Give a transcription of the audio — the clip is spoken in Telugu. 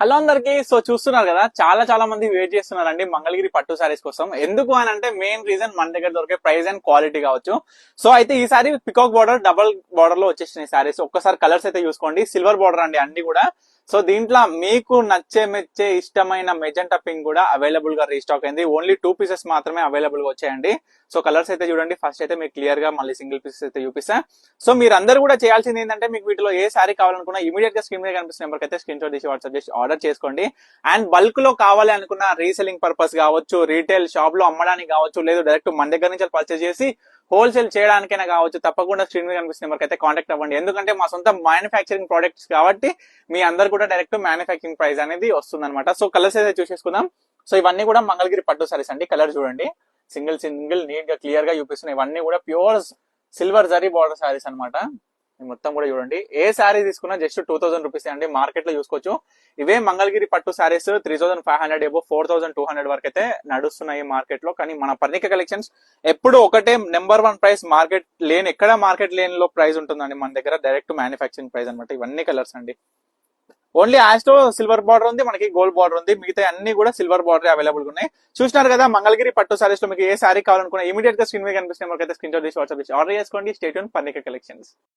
హలో అందరికి. సో చూస్తున్నారు కదా చాలా చాలా మంది వెయిట్ చేస్తున్నారండి మంగళగిరి పట్టు సారీస్ కోసం. ఎందుకు అని అంటే మెయిన్ రీజన్ మన దగ్గర దొరికే ప్రైస్ అండ్ క్వాలిటీ కావచ్చు. సో అయితే ఈ సారీ పికాక్ బార్డర్ డబల్ బార్డర్లో వచ్చేసినాయి సారీస్ ఒక్కసారి కలర్స్ అయితే చూసుకోండి. సిల్వర్ బార్డర్ అండి అన్ని కూడా. సో దీంట్లో మీకు నచ్చే మెచ్చే ఇష్టమైన మెజెంటా పింక్ కూడా అవైలబుల్గా రీస్టాక్ అయింది. ఓన్లీ టూ పీసెస్ మాత్రమే అవైలబుల్గా వచ్చాయండి. సో కలర్స్ అయితే చూడండి. ఫస్ట్ అయితే మీకు క్లియర్గా మళ్ళీ సింగిల్ పీసెస్ అయితే చూపిస్తా. సో మీరు కూడా చేయాల్సింది ఏంటంటే మీకు వీటిలో ఏ సారీ కావాలనుకున్నా ఇమీడియట్గా స్క్రీన్ మీద కనిపిస్తున్న నెంబర్ అయితే స్క్రీన్ షాట్ తీసి వాట్సాప్ చేసి ఆర్డర్ చేసుకోండి. అండ్ బల్క్లో కావాలి అనుకున్న రీసెలింగ్ పర్పస్ కావచ్చు రీటైల్ షాప్లో అమ్మడానికి కావచ్చు లేదు డైరెక్ట్ మన దగ్గర నుంచి పర్చేస్ చేసి హోల్సేల్ చేయడానికైనా కావచ్చు తప్పకుండా స్క్రీన్ మీద కనిపిస్తున్న నెంబర్కి అయితే కాంటాక్ట్ అవ్వండి. ఎందుకంటే మా సొంత మ్యానుఫ్యాక్చరింగ్ ప్రొడక్ట్స్ కాబట్టి మీ అందరు కూడా డైరెక్ట్ మ్యానుఫ్యాక్చరింగ్ ప్రైస్ అనేది వస్తుంది అనమాట సో కలర్స్ అయితే చూసేసుకుందాం. సో ఇవన్నీ కూడా మంగళగిరి పట్టు సారీస్ అండి. కలర్ చూడండి. సింగిల్ సింగిల్ నీట్గా క్లియర్గా చూపిస్తున్నాయి. ఇవన్నీ కూడా pure silver zari border saris అనమాట మొత్తం కూడా చూడండి. ఏ శారీ తీసుకున్నా జస్ట్ టూ థౌసండ్ రూపీస్ అండి. మార్కెట్లో చూసుకోవచ్చు. ఇవే మంగళగిరి పట్టు saris three thousand five hundred above four thousand two hundred వరకు అయితే నడుస్తున్నాయి మార్కెట్లో కానీ మన పర్ణిక కలెక్షన్స్ ఎప్పుడు ఒకటే నెంబర్ వన్ ప్రైస్ మార్కెట్ లేని ఎక్కడ మార్కెట్ లేని లో ప్రైస్ ఉంటుందండి మన దగ్గర. డైరెక్ట్ మ్యానుఫ్యాక్చరింగ్ ప్రైస్ అనమాట ఇవన్నీ కలర్స్ అండి. ఓన్లీ యాస్టో సిల్వర్ బార్డర్ ఉంది మనకి గోల్డ్ బార్డర్ ఉంది. మిగతా అన్ని కూడా సిల్వర్ బార్డర్ అవైలబుల్ ఉన్నాయి. చూసినారు కదా మంగళగిరి పట్టు సారీస్లో మీకు ఏ సారీ కావాలనుకున్నా ఇమీడియట్గా స్క్రీన్ మీద కనిపిస్తున్న స్క్రీన్ షాట్ తీసి వాట్సాప్ చేసి ఆర్డర్ చేసుకోండి. State Parnika collections.